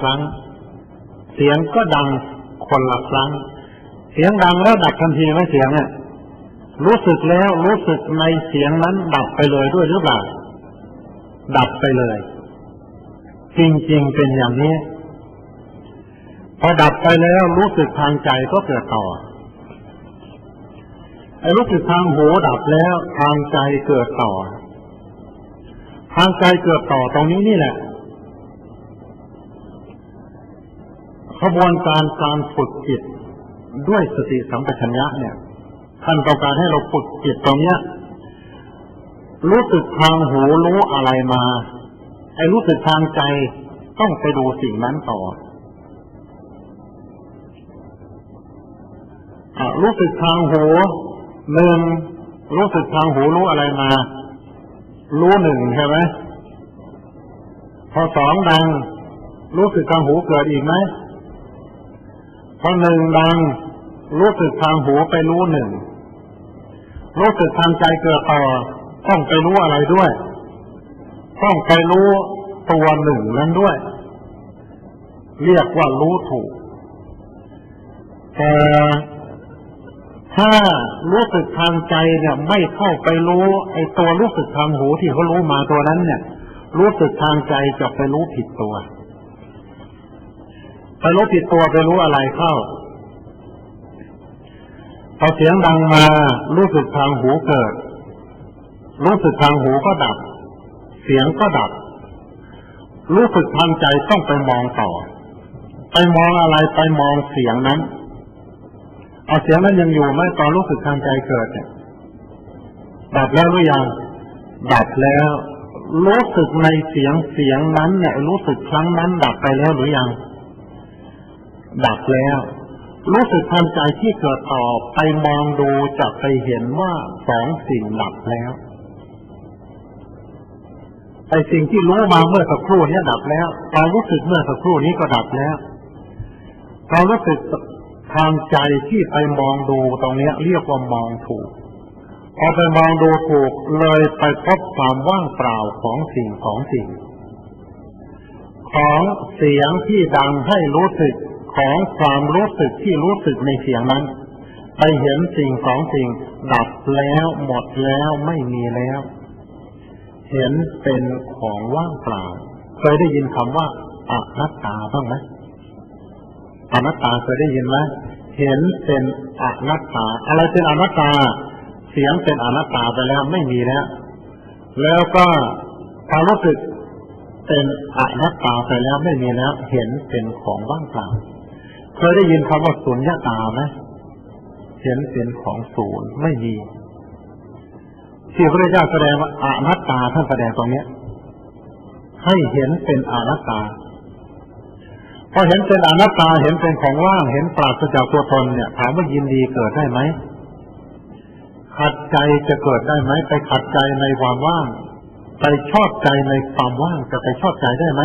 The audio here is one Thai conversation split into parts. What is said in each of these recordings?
ครั้ง เสียงก็ดังคนละครั้ง เสียงดังแล้วดับทันทีไหมเสียงเนี่ยรู้สึกแล้วรู้สึกในเสียงนั้น ดับไปเลยด้วยหรือเปล่าดับไปเลย จริงๆเป็นอย่างนี้ พอดับไปแล้วรู้สึกทางใจก็เกิดต่อไอ้รู้สึกทางหูดับแล้ว ทางใจเกิดต่อ ทางใจเกิดต่อตรงนี้นี่แหละ ขบวนการการฝึกจิตด้วยสติสัมปชัญญะเนี่ย ท่านต้องการให้เราฝึกจิตตรงเนี้ย รู้สึกทางหูรู้อะไรมาไอ้รู้สึกทางใจต้องไปดูสิ่งนั้นต่ออรู้สึกทางหูหนึ่งรู้สึกทางหูรู้อะไรมา รู้หนึ่งใช่ไหมพอสองดัง รู้สึกทางหูเกิดอีกไหม พอหนึ่งดัง รู้สึกทางหูไปรู้หนึ่ง รู้สึกทางใจเกิดต่อ ต้องไปรู้อะไรด้วย ต้องไปรู้ตัวหนึ่งนั้นด้วย เรียกว่ารู้ถูก แต่ถ้ารู้สึกทางใจเนี่ย ไม่เข้าไปรู้ ไอ้ตัวรู้สึกทางหูที่เขารู้มาตัวนั้นเนี่ย รู้สึกทางใจจะไปรู้ผิดตัว ไปรู้ผิดตัวไปรู้อะไรเข้าพอเสียงดังมารู้สึกทางหูเกิด รู้สึกทางหูก็ดับ เสียงก็ดับ รู้สึกทางใจต้องไปมองต่อ ไปมองอะไรไปมองเสียงนั้น เอาเสียงนั้นยังอยู่ไหมตอนรู้สึกทางใจเกิดเนี่ยดับแล้วหรือยังดับแล้ว รู้สึกในเสียงเสียงนั้นเนี่ยรู้สึกครั้งนั้นดับไปแล้วหรือยัง ดับแล้วรู้สึกทางใจที่เกิดต่อไปมองดูจะไปเห็นว่าสองสิ่งดับแล้วไอสิ่งที่รู้มาเมื่อสักครู่นี้ดับแล้วความรู้สึกเมื่อสักครู่นี้ก็ดับแล้วความรู้สึกทางใจที่ไปมองดูตรงนี้เรียกว่ามองถูกพอไปมองดูถูกเลยไปพบความว่างเปล่าของสิ่งของสิ่ง ของเสียงที่ดังให้รู้สึก ของความรู้สึกที่รู้สึกในเสียงนั้น ไปเห็นสิ่งของสิ่งดับแล้วหมดแล้วไม่มีแล้ว เห็นเป็นของว่างเปล่า เคยได้ยินคำว่าอนัตตาบ้างไหมอนัตตาเคยได้ยินไหมเห็นเป็นอนัตตา อะไรเป็นอนัตตา เสียงเป็นอนัตตาไปแล้วไม่มีแล้ว แล้วก็ความรู้สึกเป็นอนัตตาไปแล้วไม่มีแล้ว เห็นเป็นของว่างเปล่า เคยได้ยินคำว่าสุญญตาไหมเห็นเป็นของศูนย์ไม่มีที่พระเจ้าแสดงว่าอนัตตาท่านแสดงตรงนี้ให้เห็นเป็นอนัตตาพอเห็นเป็นอนัตตาเห็นเป็นของว่างเห็นปราศจากตัวตนเนี่ย ถามว่ายินดีเกิดได้ไหมขัดใจจะเกิดได้ไหมไปขัดใจในความว่าง ไปชอบใจในความว่างจะไปชอบใจได้ไหม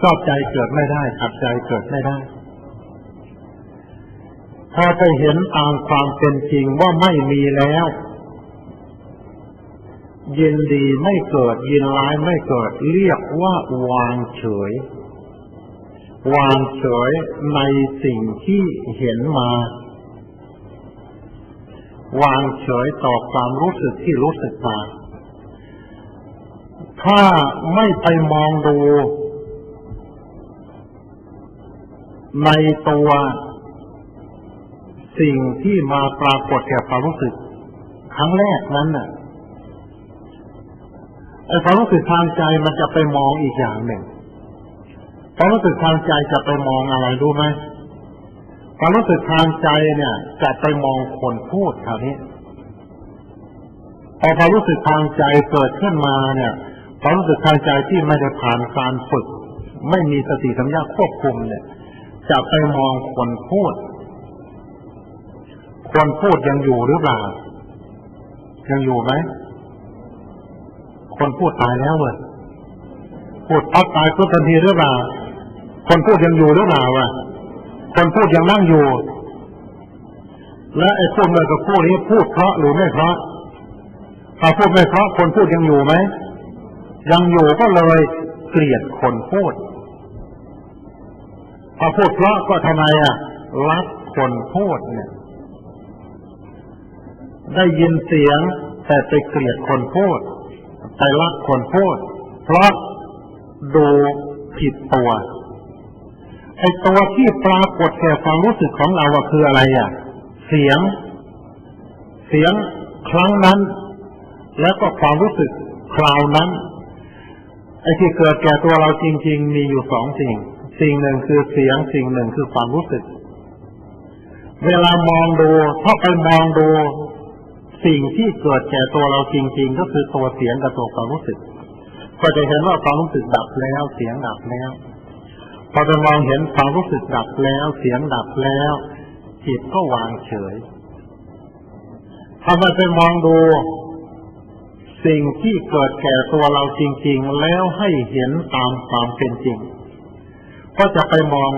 ชอบใจเกิดไม่ได้ ขัดใจเกิดไม่ได้ พอไปเห็นตามความเป็นจริงว่าไม่มีแล้ว ยินดีไม่เกิด ยินร้ายไม่เกิด เรียกว่าวางเฉย วางเฉยในสิ่งที่เห็นมา วางเฉยต่อความรู้สึกที่รู้สึกมาถ้าไม่ไปมองดู ในตัว สิ่งที่มาปรากฏแก่ความรู้สึก ครั้งแรกนั้นน่ะไอ้ความรู้สึกทางใจมันจะไปมองอีกอย่างหนึ่งความรู้สึกทางใจจะไปมองอะไรรู้ไหมความรู้สึกทางใจเนี่ย จะไปมองคนพูดคราวนี้พอความรู้สึกทางใจเกิดขึ้นมาเนี่ยความรู้สึกทางใจที่ไม่ได้ผ่านการฝึก ไม่มีสติสัมยาควบคุมเนี่ย จะไปมองคนพูด คนพูดยังอยู่หรือเปล่า ยังอยู่ไหมคนพูดตายแล้วเว้ยพูดปั๊บตายก็ทันทีหรือเปล่า คนพูดยังอยู่หรือเปล่าวะคนพูดยังนั่งอยู่ และไอ้พูดเมื่อกับพูดนี้พูดเพราะหรือไม่เพราะถ้าพูดไม่เพราะคนพูดยังอยู่ไหมยังอยู่ก็เลยเกลียดคนพูดพอพูดเพราะก็ทำไมอะรักคนพูดเนี่ย ได้ยินเสียง แต่ไปเกลียดคนพูดไปรักคนพูด เพราะดูผิดตัวไอตัวที่ปรากฏแก่ความรู้สึกของเราคืออะไรอะ เสียง เสียงครั้งนั้น แล้วก็ความรู้สึกคราวนั้นไอ้ที่เกิดแก่ตัวเราจริง ๆ มีอยู่สองสิ่ง สิ่งหนึ่งคือเสียง สิ่งหนึ่งคือความรู้สึก เวลามองดูถ้าไปมองดู สิ่งที่เกิดแก่ตัวเราจริง ๆ ก็คือตัวเสียงกับตัวความรู้สึก ก็จะเห็นว่าความรู้สึกดับแล้วเสียงดับแล้วพอไปมองเห็นความรู้สึกดับแล้วเสียงดับแล้วจิตก็วางเฉยถ้าไปไปมองดู สิ่งที่เกิดแก่ตัวเราจริง ๆ แล้วให้เห็นตามความเป็นจริง ก็จะไปมอง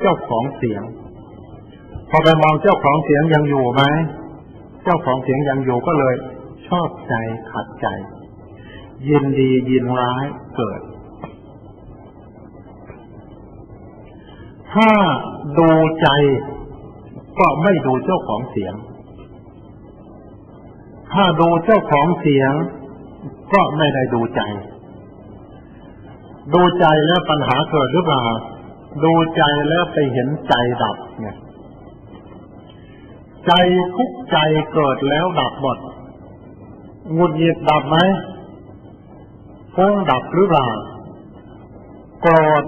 เจ้าของเสียง พอไปมองเจ้าของเสียงยังอยู่ไหม เจ้าของเสียงยังอยู่ก็เลย ชอบใจขัดใจยินดียินร้ายเกิด ถ้าดูใจก็ไม่ดูเจ้าของเสียง ถ้าดูเจ้าของเสียง ก็ไม่ได้ดูใจ ดูใจแล้วปัญหาเกิดหรือเปล่า ดูใจแล้วไปเห็นใจดับไง ใจทุกใจเกิดแล้วดับหมดหงุดหงิดดับไหมฟุ้งดับหรือเปล่าโกรธ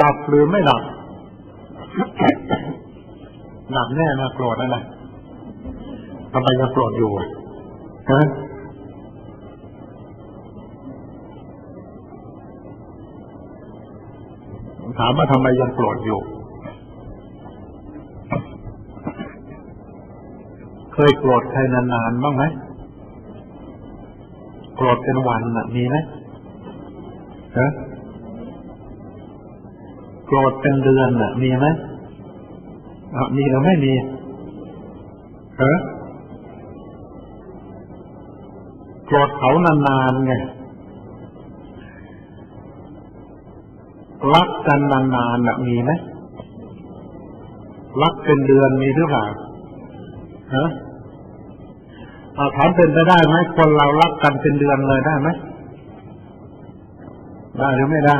ดับหรือไม่ดับดับแน่นะโกรธนั่นแหละทำไมยังโกรธอยู่ฮะถามว่าทำไมยังโกรธอยู่ เคยโกรธใครนานๆบ้างไหมโกรธเป็นวันน่ะ มีไหมฮะโกรธเป็นเดือนน่ะ มีไหมอะมีหรือไม่มีฮะโกรธเขานานๆไงรักกันนานๆน่ะ มีไหมรักเป็นเดือนมีหรือเปล่า ฮะเอาถามเป็นไปได้ไหมคนเรารักกันเป็นเดือนเลยได้ไหมได้หรือไม่ได้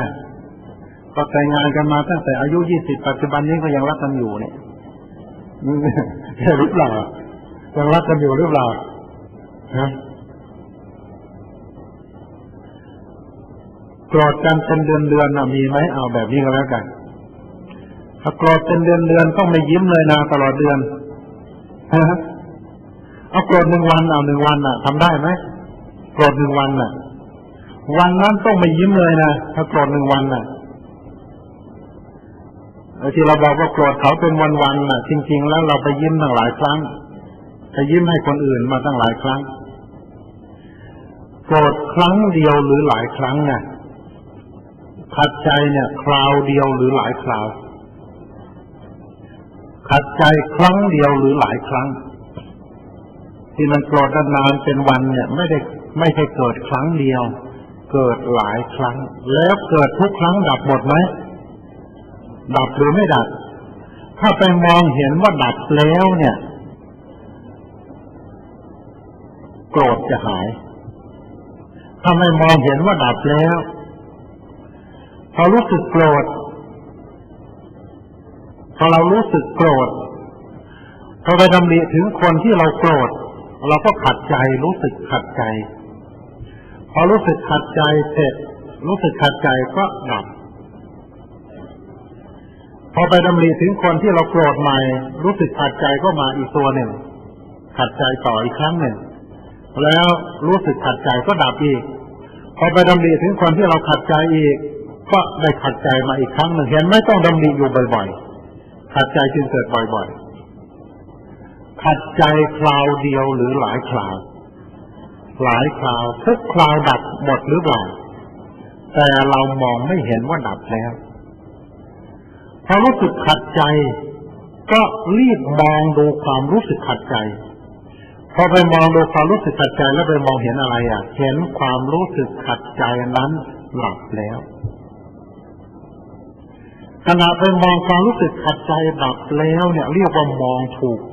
ก็แต่งงานกันมาตั้งแต่อายุยี่สิบปัจจุบันนี้ก็ยังรักกันอยู่เนี่ยใช่หรือเปล่ายังรักกันอยู่หรือเปล่าฮะโกรธกันเป็นเดือนเดือนนะมีไหมเอาแบบนี้ก็แล้วกันถ้าโกรธเป็นเดือนเดือนต้องไม่ยิ้มเลยนะตลอดเดือน ฮะเอาโกรธหนึ่งวันเอาหนึ่งวันน่ะทำได้ไหมโกรธหนึ่งวันน่ะ วันนั้นต้องไม่ยิ้มเลยนะถ้าโกรธหนึ่งวันน่ะไอ้ที่เราบอกว่าโกรธเขาเป็นวันๆน่ะ จริง ๆ แล้วเราไปยิ้มตั้งหลายครั้งไปยิ้มให้คนอื่นมาตั้งหลายครั้งโกรธครั้งเดียวหรือหลายครั้งเนี่ยขัดใจเนี่ย คราวเดียวหรือหลายคราว ขัดใจครั้งเดียวหรือหลายครั้ง ที่มันโกรธนานเป็นวันเนี่ยไม่ได้ไม่ใช่เกิดครั้งเดียว เกิดหลายครั้ง แล้วเกิดทุกครั้งดับหมดไหมดับหรือไม่ดับ ถ้าไปมองเห็นว่าดับแล้วเนี่ย โกรธจะหาย ถ้าไม่มองเห็นว่าดับแล้วพอรู้สึกโกรธ พอเรารู้สึกโกรธพอไปดำริถึงคนที่เราโกรธ เราก็ขัดใจรู้สึกขัดใจ พอรู้สึกขัดใจเสร็จ รู้สึกขัดใจก็ดับ พอไปดำริถึงคนที่เราโกรธใหม่ รู้สึกขัดใจก็มาอีกตัวหนึ่งขัดใจต่ออีกครั้งหนึ่ง แล้วรู้สึกขัดใจก็ดับอีก พอไปดำริถึงคนที่เราขัดใจอีก ก็ได้ขัดใจมาอีกครั้งหนึ่งเห็นไม่ต้องดำริอยู่บ่อยๆ ขัดใจจึงเกิดบ่อยๆ ขัดใจคราวเดียวหรือหลายคราว หลายคราวทุกคราวดับหมดหรือเปล่า แต่เรามองไม่เห็นว่าดับแล้วพอรู้สึกขัดใจ ก็รีบมองดูความรู้สึกขัดใจพอไปมองดูความรู้สึกขัดใจแล้วไปมองเห็นอะไรอะ เห็นความรู้สึกขัดใจนั้นหลับแล้ว ขณะไปมองความรู้สึกขัดใจดับแล้วเนี่ยเรียกว่ามองถูก